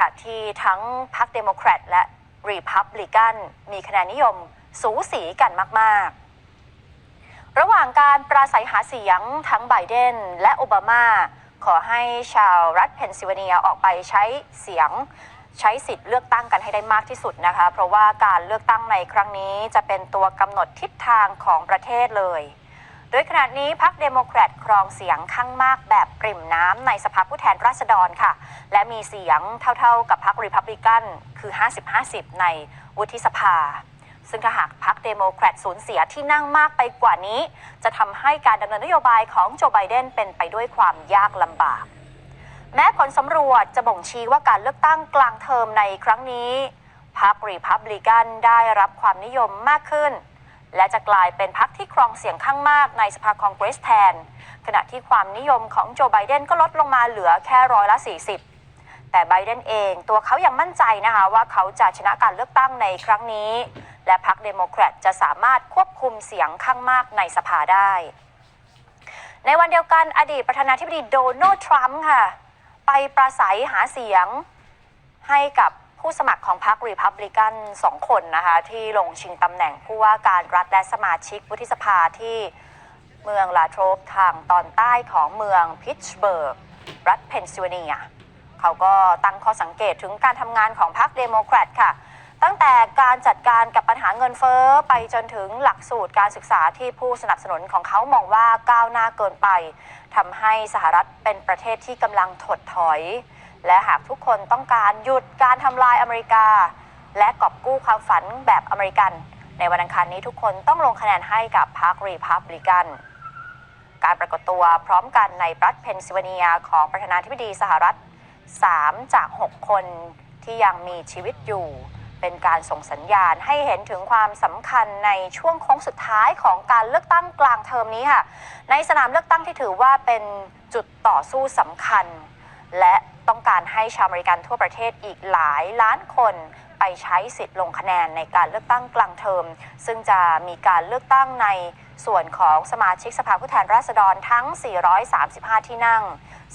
ค่ะ ที่ทั้งพรรคเดโมแครตและรีพับลิกันมีคะแนนนิยมสูสีกันมาก ๆ ระหว่างการปราศัยหาเสียงทั้งไบเดนและโอบามา ขอให้ชาวรัฐเพนซิลเวเนียออกไปใช้เสียงใช้สิทธิ์เลือกตั้งกันให้ได้มากที่สุดนะคะ เพราะว่าการเลือกตั้งในครั้งนี้จะเป็นตัวกำหนดทิศทางของประเทศเลย โดยขณะนี้พรรคเดโมแครตครองเสียงข้างมากแบบปริ่มน้ำในสภาผู้แทนราษฎรค่ะ และมีเสียงเท่าๆกับพรรครีพับลิกันคือ 50-50 ในวุฒิสภา ซึ่งถ้าหากพรรคเดโมแครตสูญเสียที่นั่งมากไปกว่านี้ จะทำให้การดำเนินนโยบายของโจไบเดนเป็นไปด้วยความยากลำบากแม้ผลสำรวจจะบ่งชี้ว่าการเลือกตั้งกลางเทอมในครั้งนี้พรรครีพับลิกันได้รับความนิยมมากขึ้น และจะกลายเป็นพรรคที่ครองเสียงข้างมากในสภาคองเกรสแทน ขณะที่ความนิยมของโจไบเดนก็ลดลงมาเหลือแค่ร้อยละ 40 แต่ไบเดนเองตัวเขายังมั่นใจนะคะว่าเขาจะชนะการเลือกตั้งในครั้งนี้ และพรรคเดโมแครตจะสามารถควบคุมเสียงข้างมากในสภาได้ ในวันเดียวกันอดีตประธานาธิบดีโดนัลด์ทรัมป์ค่ะ ไปปราศัยหาเสียงให้กับ ผู้สมัครของพรรครีพับลิกันสองคนนะคะที่ลงชิงตำแหน่งผู้ว่าการรัฐและสมาชิกวุฒิสภาที่เมืองลาโทรปทางตอนใต้ของเมืองพิตสเบิร์ก รัฐเพนซิลเวเนีย เขาก็ตั้งข้อสังเกตถึงการทำงานของพรรคเดโมแครตค่ะ ตั้งแต่การจัดการกับปัญหาเงินเฟ้อไปจนถึงหลักสูตรการศึกษาที่ผู้สนับสนุนของเขามองว่าก้าวหน้าเกินไปทำให้สหรัฐเป็นประเทศที่กำลังถดถอย และหากทุกคนต้องการหยุดการทำลายอเมริกา และกอบกู้ความฝันแบบอเมริกัน ในวันอังคารนี้ทุกคนต้องลงคะแนนให้กับพรรครีพับลิกัน การปรากฏตัวพร้อมกันในรัฐเพนซิลเวเนียของประธานาธิบดีสหรัฐ 3 จาก 6 คนที่ยังมีชีวิตอยู่ เป็นการส่งสัญญาณให้เห็นถึงความสำคัญในช่วงโค้งสุดท้ายของการเลือกตั้งกลางเทอมนี้ค่ะ ในสนามเลือกตั้งที่ถือว่าเป็นจุดต่อสู้สำคัญ และ ต้องการให้ชาวอเมริกันทั่วประเทศอีกหลายล้านคนไปใช้สิทธิ์ลงคะแนนในการเลือกตั้งกลางเทอม ซึ่งจะมีการเลือกตั้งในส่วนของสมาชิกสภาผู้แทนราษฎรทั้ง 435 ที่นั่ง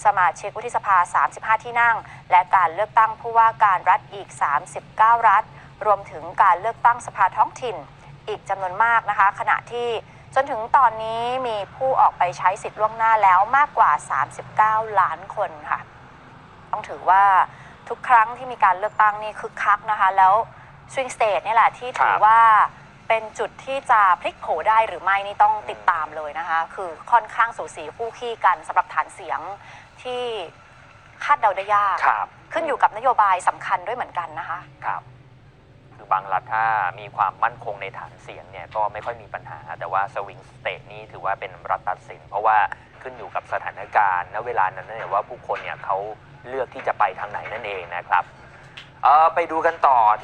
สมาชิกวุฒิสภา 35 ที่นั่ง และการเลือกตั้งผู้ว่าการรัฐอีก 39 รัฐ รวมถึงการเลือกตั้งสภาท้องถิ่น อีกจำนวนมากนะคะ ขณะที่จนถึงตอนนี้มีผู้ออกไปใช้สิทธิ์ล่วงหน้าแล้วมากกว่า 39 ล้านคนค่ะ ต้องถือว่าทุกครั้งที่มีการเลือกตั้งนี่คึกคักนะคะ แล้วสวิงสเตทนี่ยแหละที่ถือครับว่าเป็นจุดที่จะพลิกโผได้หรือไม่นี่ต้องติดตามเลยนะคะ คือค่อนข้างสูสีคู่ขี้กันสำหรับฐานเสียงที่คาดเดาได้ยาก ครับขึ้นอยู่กับนโยบายสำคัญด้วยเหมือนกันนะคะ ครับ คือบางรัฐถ้ามีความมั่นคงในฐานเสียงเนี่ยก็ไม่ค่อยมีปัญหา แต่ว่าสวิงสเตทนี่ถือว่าเป็นรัฐตัดสิน เพราะว่า ขึ้นอยู่กับสถานการณ์ณเวลานั้นเนี่ยว่าผู้คนเนี่ยเขาเลือกที่จะไปทางไหนนั่นเองนะครับเออไปดูกันต่อที่